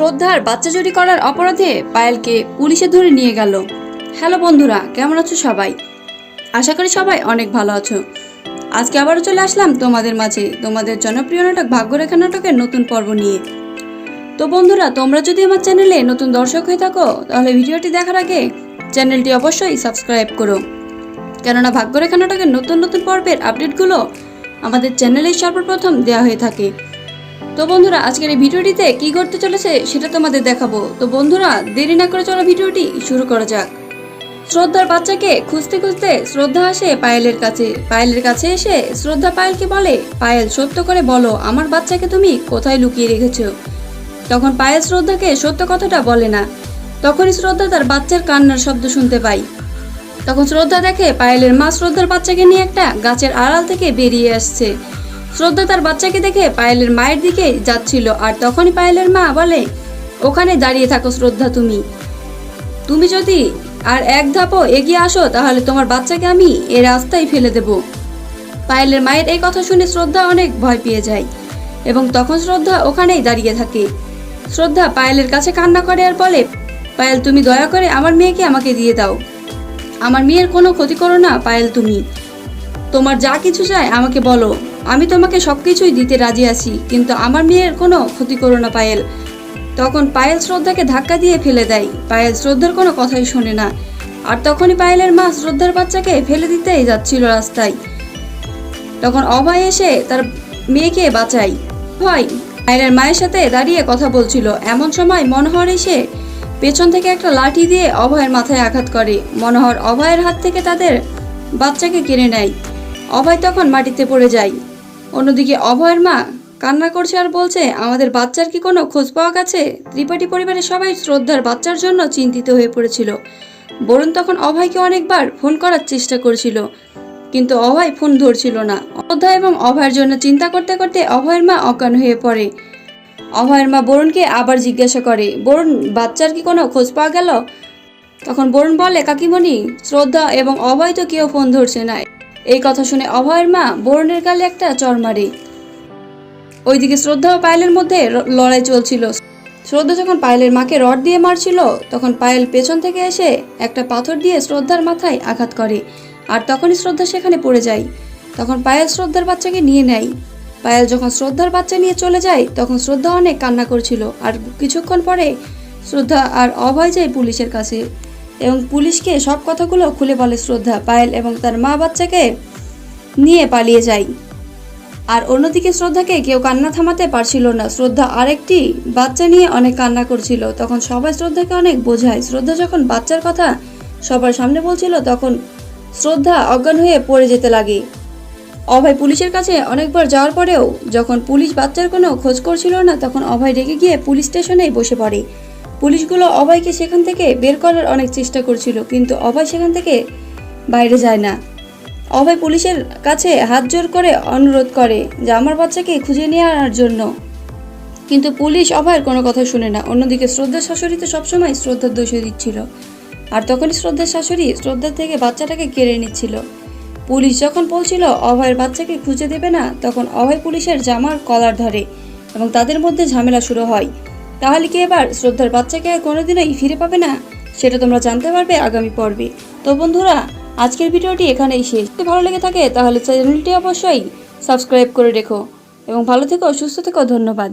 শ্রদ্ধার বাচ্চা চুরি করার অপরাধে পায়েলকে পুলিশে ধরে নিয়ে গেল। হ্যালো বন্ধুরা, কেমন আছো সবাই? আশা করি সবাই অনেক ভালো আছো। আজকে আবারও চলে আসলাম তোমাদের মাঝে তোমাদের জনপ্রিয় নাটক ভাগ্যরেখা নাটকের নতুন পর্ব নিয়ে। তো বন্ধুরা, তোমরা যদি আমার চ্যানেলে নতুন দর্শক হয়ে থাকো, তাহলে ভিডিওটি দেখার আগে চ্যানেলটি অবশ্যই সাবস্ক্রাইব করো। কেননা ভাগ্যরেখা নাটকের নতুন নতুন পর্বের আপডেটগুলো আমাদের চ্যানেলেই সর্বপ্রথম দেওয়া হয়ে থাকে। তো বন্ধুরা, আজকের এই ভিডিওটিতে কি করতে চলেছে সেটা তোমাদের দেখাবো। তো বন্ধুরা, দেরি না করে চলো ভিডিওটি শুরু করা যাক। শ্রদ্ধার বাচ্চাকে খুঁজতে খুঁজতে শ্রদ্ধা আসে পায়েলের কাছে। পায়েলের কাছে এসে শ্রদ্ধা পায়েলকে বলে, পায়েল, সত্য করে বলো, আমার বাচ্চাকে তুমি কোথায় লুকিয়ে রেখেছো? তখন পায়েল শ্রদ্ধাকে সত্য কথাটা বলে না। তখনই শ্রদ্ধা তার বাচ্চার কান্নার শব্দ শুনতে পাই তখন শ্রদ্ধা দেখে পায়েলের মা শ্রদ্ধার বাচ্চাকে নিয়ে একটা গাছের আড়াল থেকে বেরিয়ে আসছে। শ্রদ্ধা তার বাচ্চাকে দেখে পায়েলের মায়ের দিকে যাচ্ছিল, আর তখনই পায়েলের মা বলে, ওখানে দাঁড়িয়ে থাকো শ্রদ্ধা তুমি। তুমি যদি আর এক ধাপও এগিয়ে আসো, তাহলে তোমার বাচ্চাকে আমি এ রাস্তায় ফেলে দেব। পায়েলের মায়ের এই কথা শুনে শ্রদ্ধা অনেক ভয় পেয়ে যায়, এবং তখন শ্রদ্ধা ওখানেই দাঁড়িয়ে থাকে। শ্রদ্ধা পায়েলের কাছে কান্না করে আর বলে, পায়েল, তুমি দয়া করে আমার মেয়েকে আমাকে দিয়ে দাও। আমার মেয়ের কোনো ক্ষতি করো না, পায়েল, তুমি। তোমার যা কিছু চাই আমাকে বলো। আমি তোমাকে সব কিছুই দিতে রাজি আছি, কিন্তু আমার মেয়ের কোনো ক্ষতি করো না, পায়েল। তখন পায়েল শ্রদ্ধাকে ধাক্কা দিয়ে ফেলে দেয়। পায়েল শ্রদ্ধার কোনো কথাই শোনে না। আর তখনই পায়েলের মা শ্রদ্ধার বাচ্চাকে ফেলে দিতেই যাচ্ছিল রাস্তায়। তখন অভয় এসে তার মেয়েকে বাঁচাই ভয় পায়েলের মায়ের সাথে দাঁড়িয়ে কথা বলছিল। এমন সময় মনোহর এসে পেছন থেকে একটা লাঠি দিয়ে অভয়ের মাথায় আঘাত করে। মনোহর অভয়ের হাত থেকে তাদের বাচ্চাকে কেড়ে নেয়। অভয় তখন মাটিতে পড়ে যায়। অন্যদিকে অভয়ের মা কান্না করছে আর বলছে, আমাদের বাচ্চার কি কোনো খোঁজ পাওয়া গেছে? ত্রিপাঠী পরিবারের সবাই শ্রদ্ধার বাচ্চার জন্য চিন্তিত হয়ে পড়েছিল। বরুণ তখন অভয়কে অনেকবার ফোন করার চেষ্টা করছিল, কিন্তু অভয় ফোন ধরছিল না। শ্রদ্ধা এবং অভয়ের জন্য চিন্তা করতে করতে অভয়ের মা অজ্ঞান হয়ে পড়ে। অভয়ের মা বরুণকে আবার জিজ্ঞাসা করে, বরুণ, বাচ্চার কি কোনো খোঁজ পাওয়া গেল? তখন বরুণ বলে, কাকিমণি, শ্রদ্ধা এবং অভয় তো কেউ ফোন ধরছে না। এই কথা শুনে অভয়ের মা বরুণের গালে একটা চর মারে। ওইদিকে শ্রদ্ধা ও পায়েলের মধ্যে লড়াই চলছিল। শ্রদ্ধা যখন পায়েলের মাকে রড দিয়ে মারছিল, তখন পায়েল পেছন থেকে এসে একটা পাথর দিয়ে শ্রদ্ধার মাথায় আঘাত করে। আর তখনই শ্রদ্ধা সেখানে পড়ে যায়। তখন পায়েল শ্রদ্ধার বাচ্চাকে নিয়ে নেয়। পায়েল যখন শ্রদ্ধার বাচ্চা নিয়ে চলে যায়, তখন শ্রদ্ধা অনেক কান্না করছিল। আর কিছুক্ষণ পরে শ্রদ্ধা আর অভয় যায় পুলিশের কাছে। এবং পুলিশকে সব কথাগুলো খুলে বলে শ্রদ্ধা পায়েল এবং তার মা বাচ্চাকে নিয়ে পালিয়ে যায়। আর অন্যদিকে শ্রদ্ধাকে কেউ কান্না থামাতে পারছিল না। শ্রদ্ধা আরেকটি বাচ্চা নিয়ে অনেক কান্না করছিল। তখন সবাই শ্রদ্ধাকে অনেক বোঝায়। শ্রদ্ধা যখন বাচ্চার কথা সবার সামনে বলছিল, তখন শ্রদ্ধা অজ্ঞান হয়ে পড়ে যেতে লাগে। অভয় পুলিশের কাছে অনেকবার যাওয়ার পরেও যখন পুলিশ বাচ্চার কোনো খোঁজ করছিল না, তখন অভয় রেগে গিয়ে পুলিশ স্টেশনেই বসে পড়ে। পুলিশগুলো অভয়কে সেখান থেকে বের করার অনেক চেষ্টা করছিল, কিন্তু অভয় সেখান থেকে বাইরে যায় না। অভয় পুলিশের কাছে হাত জোর করে অনুরোধ করে যে আমার বাচ্চাকে খুঁজে নিয়ে আনার জন্য। কিন্তু পুলিশ অভয়ের কোনো কথা শুনে না। অন্যদিকে শ্রদ্ধার শাশুড়ি তো সবসময় শ্রদ্ধার দোষে দিচ্ছিল। আর তখনই শ্রদ্ধার শাশুড়ি শ্রদ্ধার থেকে বাচ্চাটাকে কেড়ে নিচ্ছিল। পুলিশ যখন বলছিল অভয়ের বাচ্চাকে খুঁজে দেবে না, তখন অভয় পুলিশের জামার কলার ধরে এবং তাদের মধ্যে ঝামেলা শুরু হয়। তাহলে কি এবার শ্রদ্ধার বাচ্চাকে আর কোনোদিনই ফিরে পাবে না? সেটা তোমরা জানতে পারবে আগামী পর্বে। তো বন্ধুরা, আজকের ভিডিওটি এখানেই শেষ। যদি ভালো লেগে থাকে, তাহলে চ্যানেলটি অবশ্যই সাবস্ক্রাইব করে রেখো। এবং ভালো থেকো, সুস্থ থেকো, ধন্যবাদ।